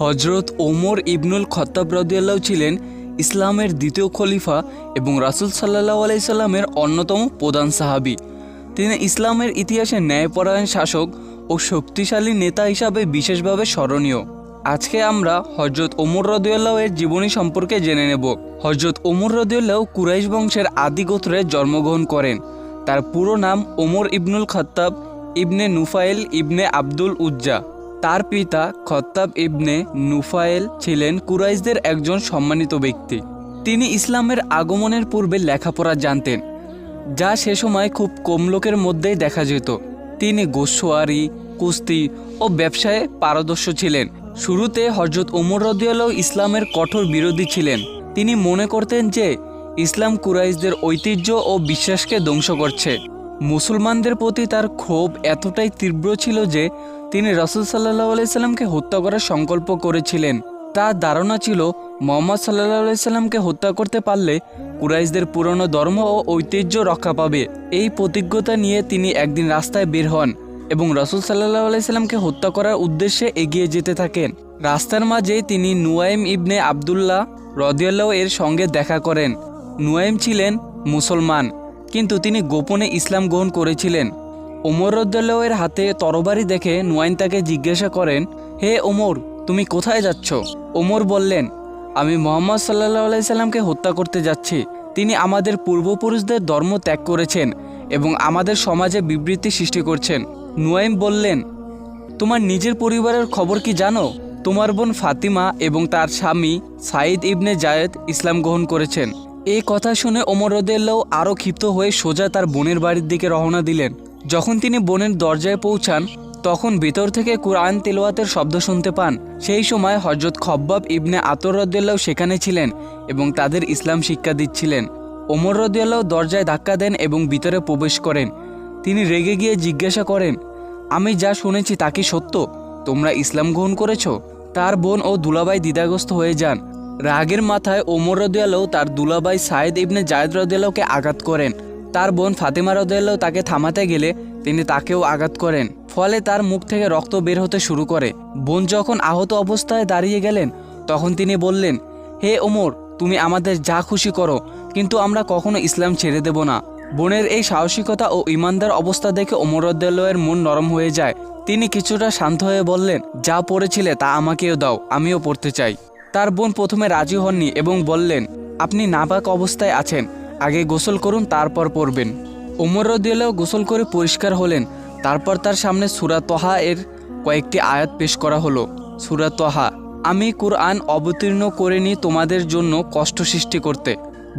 হজরত ওমর ইবনুল খত্তাব রদিয়াল্লাহ ছিলেন ইসলামের দ্বিতীয় খলিফা এবং রাসুল সাল্লাহ আলাইসাল্লামের অন্যতম প্রধান সাহাবি। তিনি ইসলামের ইতিহাসে ন্যায়পরায়ণ শাসক ও শক্তিশালী নেতা হিসাবে বিশেষভাবে স্মরণীয়। আজকে আমরা হজরত ওমর রদিউল্লাহ এর জীবনী সম্পর্কে জেনে নেব। হজরত ওমর রদিউল্লাহ কুরাইশ বংশের আদি গোত্রে জন্মগ্রহণ করেন। তার পুরো নাম ওমর ইবনুল খত্তাব ইবনে নুফাইল ইবনে আব্দুল উজ্জা। তার পিতা খত্তাব ইবনে নুফায়েল ছিলেন কুরাইশদের একজন সম্মানিত ব্যক্তি। তিনি ইসলামের আগমনের পূর্বে লেখাপড়া জানতেন, যা সে সময় খুব কম লোকের মধ্যেই দেখা যেত। তিনি গোসোয়ারি, কুস্তি ও ব্যবসায়ে পারদর্শ ছিলেন। শুরুতে হজরত ওমর রদিয়াল্লাহ ইসলামের কঠোর বিরোধী ছিলেন। তিনি মনে করতেন যে, ইসলাম কুরাইশদের ঐতিহ্য ও বিশ্বাসকে ধ্বংস করছে। মুসলমানদের প্রতি তার ক্ষোভ এতটাই তীব্র ছিল যে তিনি রসুল সাল্লাহ আলাইসাল্লামকে হত্যা করার সংকল্প করেছিলেন। তার ধারণা ছিল, মোহাম্মদ সাল্লাহ আলাইসাল্লামকে হত্যা করতে পারলে কুরাইশদের পুরনো ধর্ম ও ঐতিহ্য রক্ষা পাবে। এই প্রতিজ্ঞতা নিয়ে তিনি একদিন রাস্তায় বের হন এবং রসুল সাল্লাহ আলাইসাল্লামকে হত্যা করার উদ্দেশ্যে এগিয়ে যেতে থাকেন। রাস্তার মাঝে তিনি নুয়াইম ইবনে আবদুল্লাহ রদিয়াল্লাহ এর সঙ্গে দেখা করেন। নুয়াইম ছিলেন মুসলমান। কিন্তু তিনি গোপনে ইসলাম গ্রহণ করেছিলেন। ওমর রদ্দাল্লাহের হাতে তরবারি দেখে নুয়াইন তাকে জিজ্ঞাসা করেন, হে ওমর, তুমি কোথায় যাচ্ছ? ওমর বললেন, আমি মোহাম্মদ সাল্লাহ আলাইসাল্লামকে হত্যা করতে যাচ্ছি। তিনি আমাদের পূর্বপুরুষদের ধর্ম ত্যাগ করেছেন এবং আমাদের সমাজে বিবৃতি সৃষ্টি করছেন। নুয়াইম বললেন, তোমার নিজের পরিবারের খবর কি জানো? তোমার বোন ফাতিমা এবং তার স্বামী সাইদ ইবনে জায়েদ ইসলাম গ্রহণ করেছেন। এই কথা শুনে ওমর রদেল্লাও আরও ক্ষিপ্ত হয়ে সোজা তার বোনের বাড়ির দিকে রওনা দিলেন। যখন তিনি বোনের দরজায় পৌঁছান, তখন ভেতর থেকে কুরআন তেলোয়াতের শব্দ শুনতে পান। সেই সময় হজরত খব্বাব ইবনে আতর সেখানে ছিলেন এবং তাদের ইসলাম শিক্ষা দিচ্ছিলেন। ওমর রদিয়াল্লাহ দরজায় ধাক্কা দেন এবং ভিতরে প্রবেশ করেন। তিনি রেগে গিয়ে জিজ্ঞাসা করেন, আমি যা শুনেছি তা কি সত্য? তোমরা ইসলাম গ্রহণ করেছ? তার বোন ও দুলাবাই দ্বিধাগ্রস্ত হয়ে যান। রাগের মাথায় ওমর রদিয়াল্লাহ তার দুলাবাই সায়েদ ইবনে জায়েদ রদিয়াল্লাহকে আঘাত করেন। তার বোন ফাতেমা রদিয়াল্লাহ তাকে থামাতে গেলে তিনি তাকেও আঘাত করেন। ফলে তার মুখ থেকে রক্ত বের হতে শুরু করে। বোন যখন আহত অবস্থায় দাঁড়িয়ে গেলেন, তখন তিনি বললেন, হে ওমর, তুমি আমাদের যা খুশি করো, কিন্তু আমরা কখনো ইসলাম ছেড়ে দেব না। বোনের এই সাহসিকতা ও ইমানদার অবস্থা দেখে ওমর রদ্দাল্লাহের মন নরম হয়ে যায়। তিনি কিছুটা শান্ত হয়ে বললেন, যা পড়েছিলে তা আমাকেও দাও, আমিও পড়তে চাই। তার বোন প্রথমে রাজি হননি এবং বললেন, আপনি নাবাক অবস্থায় আছেন, আগে গোসল করুন, তারপর পড়বেন ওমর রদিয়াল্লাহ গোসল করে পরিষ্কার হলেন। তারপর তার সামনে সুরা তহা এর কয়েকটি আয়াত পেশ করা হলো। সুরা তহা, আমি কুরআন অবতীর্ণ করিনি তোমাদের জন্য কষ্ট সৃষ্টি করতে,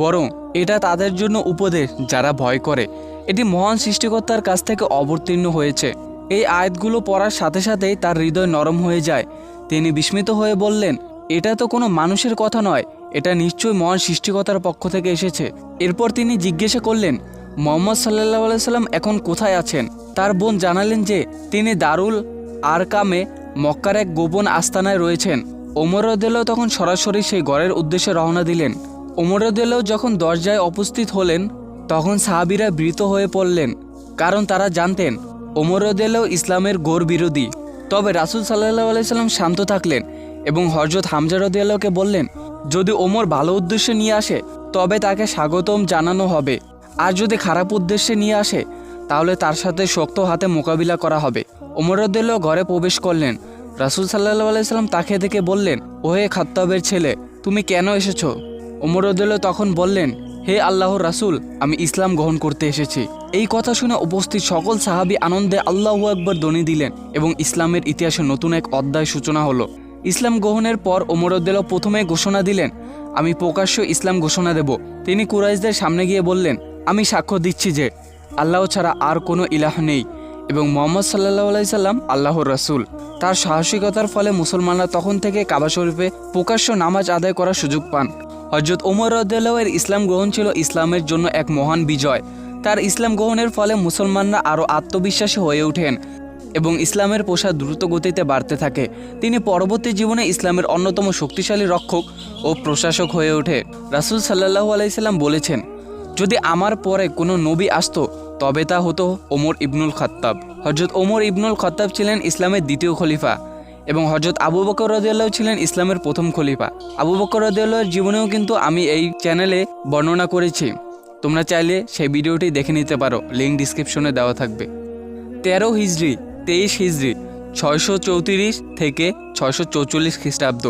বরং এটা তাদের জন্য উপদেশ যারা ভয় করে। এটি মহান সৃষ্টিকর্তার কাছ থেকে অবতীর্ণ হয়েছে। এই আয়াতগুলো পড়ার সাথে সাথেই তার হৃদয় নরম হয়ে যায়। তিনি বিস্মিত হয়ে বললেন এটা তো কোনো মানুষের কথা নয়, এটা নিশ্চয়ই মহান সৃষ্টিকতার পক্ষ থেকে এসেছে। এরপর তিনি জিজ্ঞাসা করলেন, মোহাম্মদ সাল্লাহ আলাইসাল্লাম এখন কোথায় আছেন? তার বোন জানালেন যে, তিনি দারুল আরকামে মক্কার এক গোপন আস্তানায় রয়েছেন। ওমর তখন সরাসরি সেই ঘরের উদ্দেশ্যে রওনা দিলেন। ওমর যখন দরজায় উপস্থিত হলেন, তখন সাহাবিরা বৃত হয়ে পড়লেন, কারণ তারা জানতেন, ওমর ইসলামের গোর বিরোধী। তবে রাসুল সাল্লাহ আলাইসাল্লাম শান্ত থাকলেন। এবং হজরত হামজা রদিয়াল্লাহকে বললেন, যদি ওমর ভালো উদ্দেশ্যে নিয়ে আসে, তবে তাকে স্বাগতম জানানো হবে। আর যদি খারাপ উদ্দেশ্যে নিয়ে আসে, তাহলে তার সাথে শক্ত হাতে মোকাবিলা করা হবে। ওমর রদিয়াল্লাহ ঘরে প্রবেশ করলেন। রাসুল সাল্লাহ আলাইসাল্লাম তাকে দেখে বললেন, ওহে খাত্তাবের ছেলে, তুমি কেন এসেছ? ওমর রদিয়াল্লাহ তখন বললেন, হে আল্লাহর রাসুল, আমি ইসলাম গ্রহণ করতে এসেছি। এই কথা শুনে উপস্থিত সকল সাহাবী আনন্দে আল্লাহু একবার দনি দিলেন এবং ইসলামের ইতিহাসে নতুন এক অধ্যায় সূচনা হলো। ইসলাম গ্রহণের পর ওমরদ্দেল প্রথমে ঘোষণা দিলেন, আমি প্রকাশ্য ইসলাম ঘোষণা দেব। তিনি কুরাইশদের সামনে গিয়ে বললেন, আমি সাক্ষ্য দিচ্ছি যে আল্লাহ ছাড়া আর কোনো ইলাহ নেই এবং মোহাম্মদ সাল্লাহ আলাইসাল্লাম আল্লাহর রাসুল। তার সাহসিকতার ফলে মুসলমানরা তখন থেকে কাবা শরীফে প্রকাশ্য নামাজ আদায় করার সুযোগ পান। হজরত ওমর রদ্দাল্লাহের ইসলাম গ্রহণ ছিল ইসলামের জন্য এক মহান বিজয়। তার ইসলাম গ্রহণের ফলে মুসলমানরা আরও আত্মবিশ্বাসী হয়ে ওঠেন। এবং ইসলামের প্রসার দ্রুত গতিতে বাড়তে থাকে। তিনি পরবর্তী জীবনে ইসলামের অন্যতম শক্তিশালী রক্ষক ও প্রশাসক হয়ে ওঠে। রাসুল সাল্লাহু আলাইসাল্লাম বলেছেন, যদি আমার পরে কোনো নবী আসতো, তবে তা হতো ওমর ইবনুল খত্তাব। হজরত ওমর ইবনুল খত্তাব ছিলেন ইসলামের দ্বিতীয় খলিফা এবং হজরত আবু বকর রদিয়াল্লাহ ছিলেন ইসলামের প্রথম খলিফা। আবু বকর রদিয়াল্লাহর জীবনেও কিন্তু আমি এই চ্যানেলে বর্ণনা করেছি। তোমরা চাইলে সেই ভিডিওটি দেখে নিতে পারো। লিঙ্ক ডিসক্রিপশনে দেওয়া থাকবে। তেরো হিজড়ি তেইশ হিজড়ি ছয়শো চৌত্রিশ থেকে ছয়শো চৌচল্লিশ খ্রিস্টাব্দ।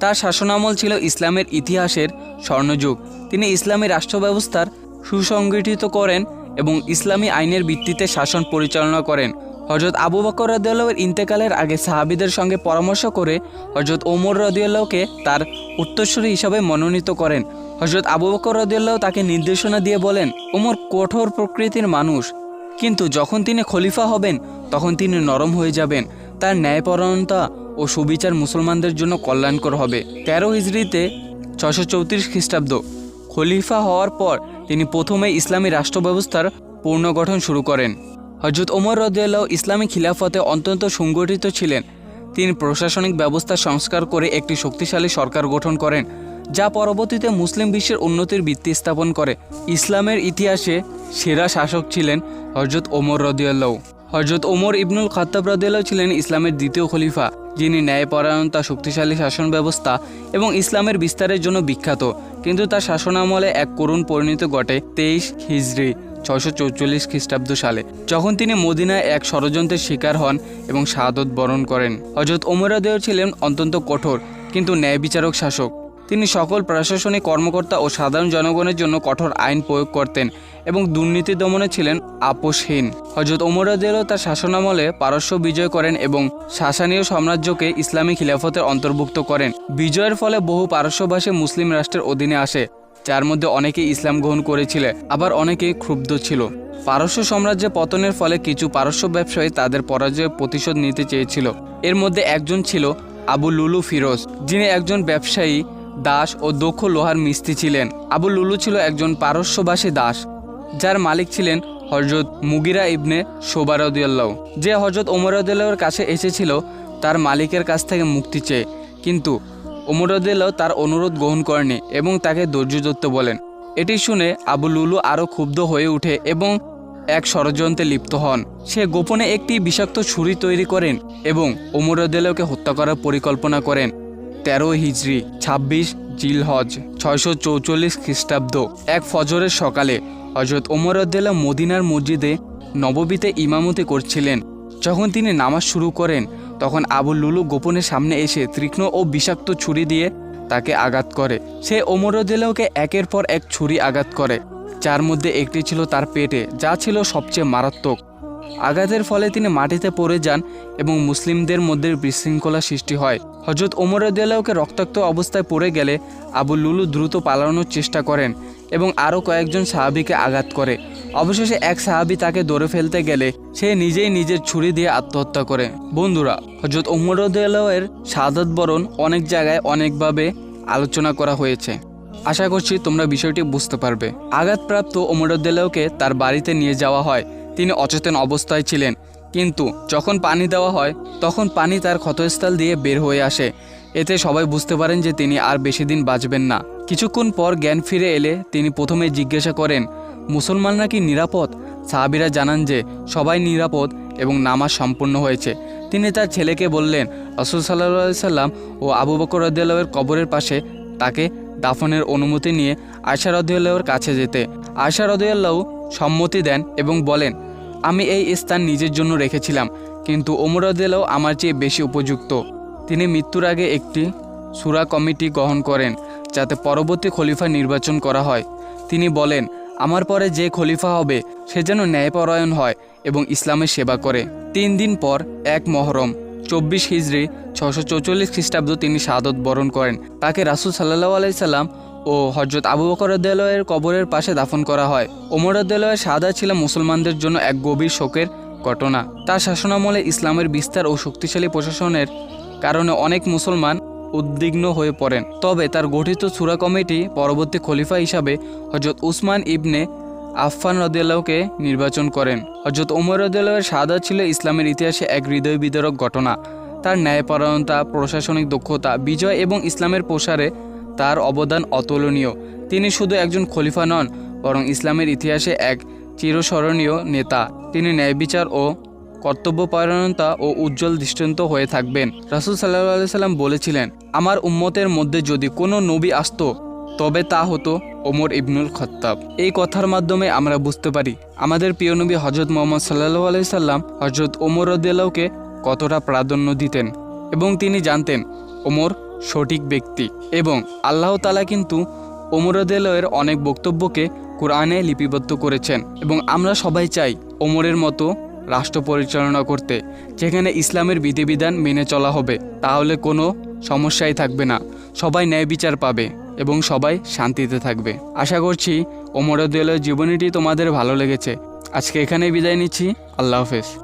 তার শাসনামল ছিল ইসলামের ইতিহাসের স্বর্ণযুগ। তিনি ইসলামী রাষ্ট্র ব্যবস্থার সুসংগঠিত করেন এবং ইসলামী আইনের ভিত্তিতে শাসন পরিচালনা করেন। হজরত আবু বকর রদিয়াল্লাহের ইন্তেকালের আগে সাহাবিদের সঙ্গে পরামর্শ করে হজরত ওমর রদিয়াল্লাহকে তার উত্তরসূরি হিসাবে মনোনীত করেন। হজরত আবু বকর রদিয়াল্লাহ তাকে নির্দেশনা দিয়ে বলেন, ওমর কঠোর প্রকৃতির মানুষ কিন্তু যখন তিনি খলিফা হবেন, তখন তিনি নরম হয়ে যাবেন। তার ন্যায়পরায়ণতা ও সুবিচার মুসলমানদের জন্য কল্যাণকর হবে। তেরো হিজড়িতে ছশো চৌত্রিশ খ্রিস্টাব্দ। খলিফা হওয়ার পর তিনি প্রথমে ইসলামী রাষ্ট্র ব্যবস্থার পুনর্গঠন শুরু করেন। হজরত ওমর রদিয়াল্লাহ ইসলামী খিলাফতে অত্যন্ত সংগঠিত ছিলেন। তিনি প্রশাসনিক ব্যবস্থা সংস্কার করে একটি শক্তিশালী সরকার গঠন করেন। যা পরবর্তীতে মুসলিম বিশ্বের উন্নতির ভিত্তি স্থাপন করে। ইসলামের ইতিহাসে সেরা শাসক ছিলেন হজরত ওমর রদিয়াল্লাহ। হজরত ওমর ইবনুল খাত্তাব রদিয়াল্লাহ ছিলেন ইসলামের দ্বিতীয় খলিফা, যিনি ন্যায়পরায়ণতা, শক্তিশালী শাসন ব্যবস্থা এবং ইসলামের বিস্তারের জন্য বিখ্যাত। কিন্তু তার শাসনামলে এক করুণ পরিণত ঘটে তেইশ হিজড়ি ছয়শো চৌচল্লিশ খ্রিস্টাব্দ সালে, যখন তিনি মদিনায় এক ষড়যন্ত্রের শিকার হন এবং শাহাদত বরণ করেন। হজরত ওমরাদেও ছিলেন অত্যন্ত কঠোর, কিন্তু ন্যায় বিচারক শাসক। তিনি সকল প্রশাসনিক কর্মকর্তা ও সাধারণ জনগণের জন্য কঠোর আইন প্রয়োগ করতেন এবং দুর্নীতি দমনে ছিলেন আপোষহীন। হজরত ওমরাদেরও তার শাসনামলে পারস্য বিজয় করেন এবং শাসানীয় সাম্রাজ্যকে ইসলামী খিলাফতের অন্তর্ভুক্ত করেন। বিজয়ের ফলে বহু পারস্যভাষী মুসলিম রাষ্ট্রের অধীনে আসে, যার মধ্যে অনেকে ইসলাম গ্রহণ করেছিল, আবার অনেকে ক্ষুব্ধ ছিল। পারস্য সাম্রাজ্যে পতনের ফলে কিছু পারস্য ব্যবসায়ী তাদের পরাজয়ের প্রতিশোধ নিতে চেয়েছিল। এর মধ্যে একজন ছিল আবু লুলু ফিরোজ, যিনি একজন ব্যবসায়ী দাস ও দক্ষ লোহার মিস্ত্রি ছিলেন। আবু লুলু ছিল একজন পারস্যবাসী দাস, যার মালিক ছিলেন হজরত মুগিরা ইবনে সোবারদিয়াল্লাহ যে হজরত ওমরদুল্লাহর কাছে এসেছিল, তার মালিকের কাছ থেকে মুক্তি চেয়ে। কিন্তু ওমরদুল্লাহ তার অনুরোধ গ্রহণ করেনি এবং তাকে ধৈর্য বলেন। এটি শুনে আবু লুলু আরও ক্ষুব্ধ হয়ে ওঠে এবং এক ষড়যন্ত্রে লিপ্ত হন। সে গোপনে একটি বিষাক্ত ছুরি তৈরি করেন এবং ওমরদুল্লাহকে হত্যা করার পরিকল্পনা করেন। তেরো হিজড়ি ছাব্বিশ জিলহজ, ছয়শো চৌচল্লিশ খ্রিস্টাব্দ। এক ফজরের সকালে হজরত ওমর ওমরদ্দেলা মদিনার মসজিদে নববীতে ইমামতি করছিলেন। যখন তিনি নামাজ শুরু করেন, তখন আবু লুলু গোপনের সামনে এসে তীক্ষ্ণ ও বিষাক্ত ছুরি দিয়ে তাকে আঘাত করে। সে ওমরদ্দেলাকে একের পর এক ছুরি আঘাত করে, যার মধ্যে একটি ছিল তার পেটে, যা ছিল সবচেয়ে মারাত্মক। আঘাতের ফলে তিনি মাটিতে পড়ে যান এবং মুসলিমদের মধ্যে বিশৃঙ্খলা সৃষ্টি হয়। হজরত ওমর দেলাউকে রক্তাক্ত অবস্থায় পড়ে গেলে আবু লুলু দ্রুত পালানোর চেষ্টা করেন এবং আরও কয়েকজন সাহাবিকে আঘাত করে। অবশেষে এক সাহাবি তাকে ধরে ফেলতে গেলে সে নিজেই নিজের ছুরি দিয়ে আত্মহত্যা করে। বন্ধুরা হজরত ওমর দেলাউয়ের শাহাদত বরণ অনেক জায়গায় অনেকভাবে আলোচনা করা হয়েছে। আশা করছি তোমরা বিষয়টি বুঝতে পারবে। আঘাতপ্রাপ্ত ওমরুদ্দেলাহকে তার বাড়িতে নিয়ে যাওয়া হয়। তিনি অচেতন অবস্থায় ছিলেন। কিন্তু যখন পানি দেওয়া হয়, তখন পানি তার ক্ষতস্থল দিয়ে বের হয়ে আসে। এতে সবাই বুঝতে পারেন যে তিনি আর বেশি দিন বাঁচবেন না। কিছুক্ষণ পর জ্ঞান ফিরে এলে তিনি প্রথমে জিজ্ঞাসা করেন মুসলমানরা কি নিরাপদ? সাহাবিরা জানান যে, সবাই নিরাপদ এবং নামাজ সম্পূর্ণ হয়েছে। তিনি তার ছেলেকে বললেন, রসুল সাল্লাহ সাল্লাম ও আবু বকর রদ্দাল্লাহের কবরের পাশে তাকে দাফনের অনুমতি নিয়ে আয়সা রদিউল্লাহর কাছে যেতে। আয়সা রদিউল্লাহ সম্মতি দেন এবং বলেন আমি এই স্থান নিজের জন্য রেখেছিলাম, কিন্তু ওমর রদিউল্লাহ আমার চেয়ে বেশি উপযুক্ত। তিনি মৃত্যুর আগে একটি সুরা কমিটি গ্রহণ করেন, যাতে পরবর্তী খলিফা নির্বাচন করা হয়। তিনি বলেন, আমার পরে যে খলিফা হবে, সে যেন ন্যায়পরায়ণ হয় এবং ইসলামের সেবা করে। তিন দিন পর, এক মহরম, চব্বিশ হিজড়ি ছশো চৌচল্লিশ খ্রিস্টাব্দ তিনি শাহাদত বরণ করেন। তাকে রাসুল সাল্লাহ আলাইসাল্লাম ও হজরত আবু বকর কবরের পাশে দাফন করা হয়। ওমর দেলয়ের শাহাদা ছিল মুসলমানদের জন্য এক গভীর শোকের ঘটনা। তার শাসনামলে ইসলামের বিস্তার ও শক্তিশালী প্রশাসনের কারণে অনেক মুসলমান উদ্বিগ্ন হয়ে পড়েন। তবে তার গঠিত সুরা কমিটি পরবর্তী খলিফা হিসাবে হজরত উসমান ইবনে আফফান রদিয়াল্লাহকে নির্বাচন করেন। হজরত ওমর রদিয়াল্লাহের সাদা ছিল ইসলামের ইতিহাসে এক হৃদয় বিদারক ঘটনা। তার ন্যায়পরায়ণতা, প্রশাসনিক দক্ষতা, বিজয় এবং ইসলামের প্রসারে তার অবদান অতুলনীয়। তিনি শুধু একজন খলিফা নন, বরং ইসলামের ইতিহাসে এক চিরস্মরণীয় নেতা। তিনি ন্যায় বিচার ও কর্তব্যপরায়ণতা ও উজ্জ্বল দৃষ্টান্ত হয়ে থাকবেন। রাসুল সাল্লাহ সাল্লাম বলেছিলেন, আমার উম্মতের মধ্যে যদি কোনো নবী আসত, তবে তা হতো ওমর ইবনুল খত্তাব। এই কথার মাধ্যমে আমরা বুঝতে পারি, আমাদের প্রিয় নবী হজরত মোহাম্মদ সাল্লাহ আলি সাল্লাম হজরত ওমর রদিয়াল্লাহকে কতটা প্রাধান্য দিতেন। এবং তিনি জানতেন, ওমর সঠিক ব্যক্তি। এবং আল্লাহ তালা কিন্তু ওমর রদিয়াল্লাহের অনেক বক্তব্যকে কোরআনে লিপিবদ্ধ করেছেন। এবং আমরা সবাই চাই ওমরের মতো রাষ্ট্র পরিচালনা করতে, যেখানে ইসলামের বিধিবিধান মেনে চলা হবে, তাহলে কোনো সমস্যাই থাকবে না। সবাই ন্যায় বিচার পাবে এবং সবাই শান্তিতে থাকবে। আশা করছি ওমর রদিয়াল্লাহের জীবনীটি তোমাদের ভালো লেগেছে। আজকে এখানেই বিদায় নিচ্ছি। আল্লাহ হাফেজ।